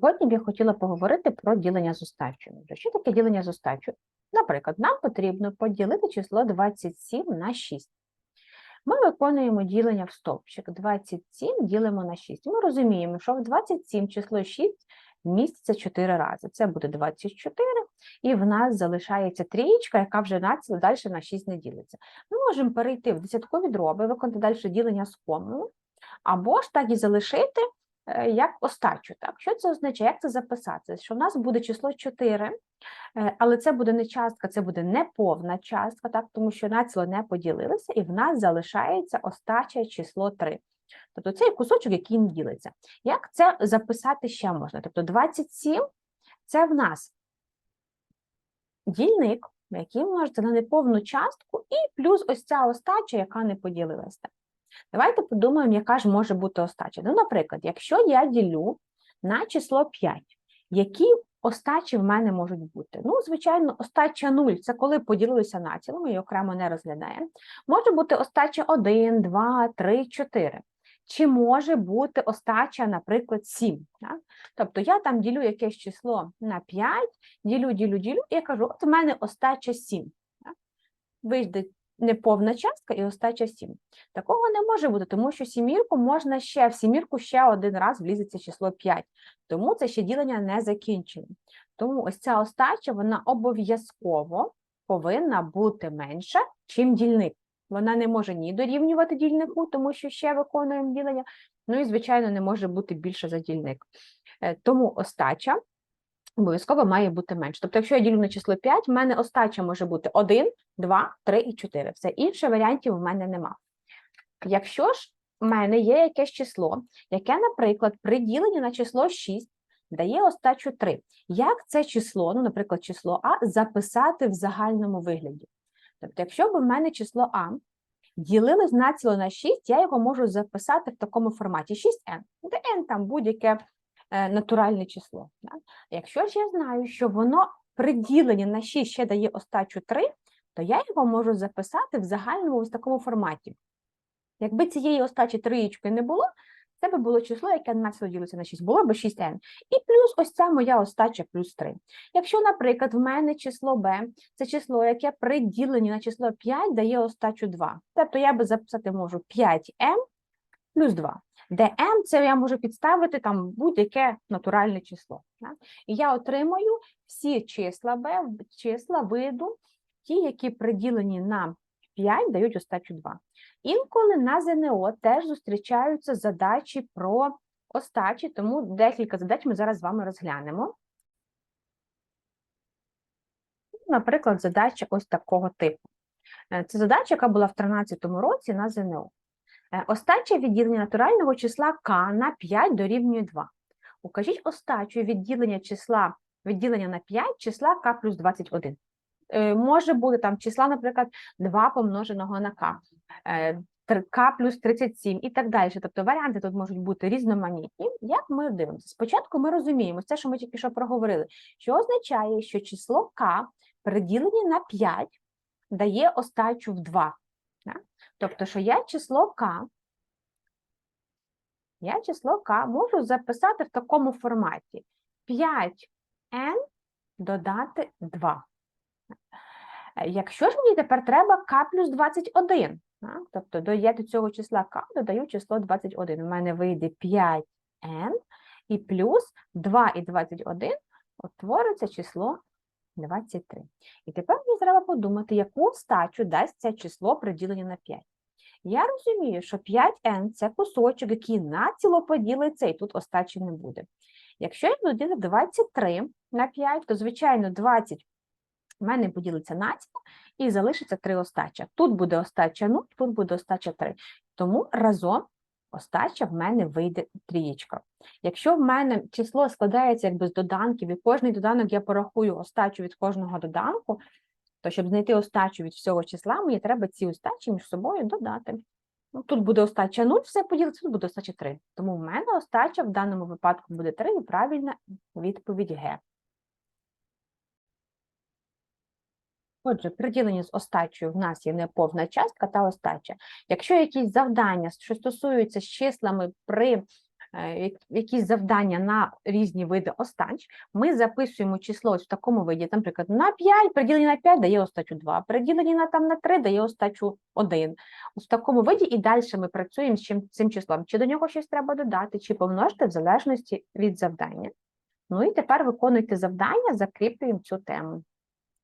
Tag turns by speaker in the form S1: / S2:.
S1: Сьогодні б я хотіла поговорити про ділення з остачею. Отже, Що таке ділення з остачею? Наприклад, нам потрібно поділити число 27 на 6. Ми виконуємо ділення в стовпчик. 27 ділимо на 6. Ми розуміємо, що в 27 число 6 міститься 4 рази. Це буде 24, і в нас залишається трієчка, яка вже далі на 6 не ділиться. Ми можемо перейти в десяткові дроби, виконати далі ділення з комою, або ж так і залишити як остачу. Так? Що це означає? Як це записати? Що в нас буде число 4, е, але це буде не частка, це буде неповна частка, так? тому що націло не поділилися, і в нас залишається остаче число 3. Тобто цей кусочок, який не ділиться. Як це записати ще можна? Тобто 27 це в нас дільник, який множиться на неповну частку, і плюс ось ця остача, яка не поділилася. Давайте подумаємо, яка ж може бути остача. Ну, наприклад, якщо я ділю на число 5, які остачі в мене можуть бути? Ну, звичайно, остача 0 це коли поділилися націло, ми її окремо не розглядаємо. Може бути остача 1, 2, 3, 4. Чи може бути остача, наприклад, 7. Так? Тобто я там ділю якесь число на 5, ділю, ділю, ділю, і я кажу, от в мене остача 7. Так? Вийде неповна частка і остача 7. Такого не може бути, тому що сімірку можна ще, в сімірку ще один раз влізеться число 5. Тому це ще ділення не закінчене. Тому ось ця остача, вона обов'язково повинна бути менша, чим дільник. Вона не може ні дорівнювати дільнику, тому що ще виконуємо ділення, ну і, звичайно, не може бути більше за дільник. Е, Тому остача обов'язково має бути менше. Тобто, якщо я ділю на число 5, в мене остача може бути 1, 2, 3 і 4. Все інше варіантів в мене нема. Якщо ж в мене є якесь число, яке, наприклад, при діленні на число 6 дає остачу 3, як це число, ну, наприклад, число А, записати в загальному вигляді? Тобто, якщо б в мене число А ділилось націло на 6, я його можу записати в такому форматі 6n, де n там будь-яке натуральне число. Якщо ж я знаю, що воно при діленні на 6 ще дає остачу 3, то я його можу записати в загальному ось такому форматі. Якби цієї остачі триєчки не було, це би було число, яке націло ділиться на 6, було б 6n. І плюс ось ця моя остача плюс 3. Якщо, наприклад, в мене число b це число, яке при діленні на число 5 дає остачу 2. Тобто я би записати можу 5m плюс 2. Де m це я можу підставити там будь-яке натуральне число. так? І я отримую всі числа b, числа виду, ті, які приділені на 5, дають остачу 2. Інколи на ЗНО теж зустрічаються задачі про остачі, тому декілька задач ми зараз з вами розглянемо. Наприклад, задача ось такого типу. Е, Це задача, яка була в 2013 році на ЗНО. Е, Остача відділення натурального числа k на 5 дорівнює 2. Укажіть остачу відділення числа відділення на 5 числа k плюс 21. Е, Може бути там числа, наприклад, 2 помноженого на k, е, k плюс 37 і так далі. Тобто варіанти тут можуть бути різноманітні. Як ми дивимося? Спочатку ми розуміємо, це, що ми тільки що проговорили, що означає, що число k при діленні на 5 дає остачу в 2. Тобто, що я число k, я число k можу записати в такому форматі 5n додати 2. Е, Якщо ж мені тепер треба k плюс 21, так? тобто я до цього числа k додаю число 21, у мене вийде 5n і плюс 2 і 21 утвориться число 23. І тепер мені треба подумати, яку стачу дасть це число при діленні на 5. Я розумію, що 5n – це кусочок, який націло поділиться, і тут остачі не буде. Якщо я доділю 23 на 5, то, звичайно, 20 в мене поділиться націло і залишиться 3 остача. Тут буде остача 0, тут буде остача 3. Тому разом остача в мене вийде трієчка. Якщо в мене число складається якби з доданків, і кожний доданок я порахую остачу від кожного доданку, то щоб знайти остачу від всього числа, мені треба ці остачі між собою додати. Ну, тут буде остача 0, все поділиться, тут буде остача 3. Тому в мене остача в даному випадку буде 3, і правильна відповідь Г. Отже, при діленні з остачею в нас є неповна частка та остача. Якщо якісь завдання, що стосуються з числами при е, якісь завдання на різні види остач, ми записуємо число ось в такому виді, наприклад, на 5, приділені на 5 дає остачу 2, приділені на, там, на 3 дає остачу 1. Ось в такому виді і далі ми працюємо з цим числом. Чи до нього щось треба додати, чи помножити в залежності від завдання. Ну і тепер виконуйте завдання, закріплюємо цю тему.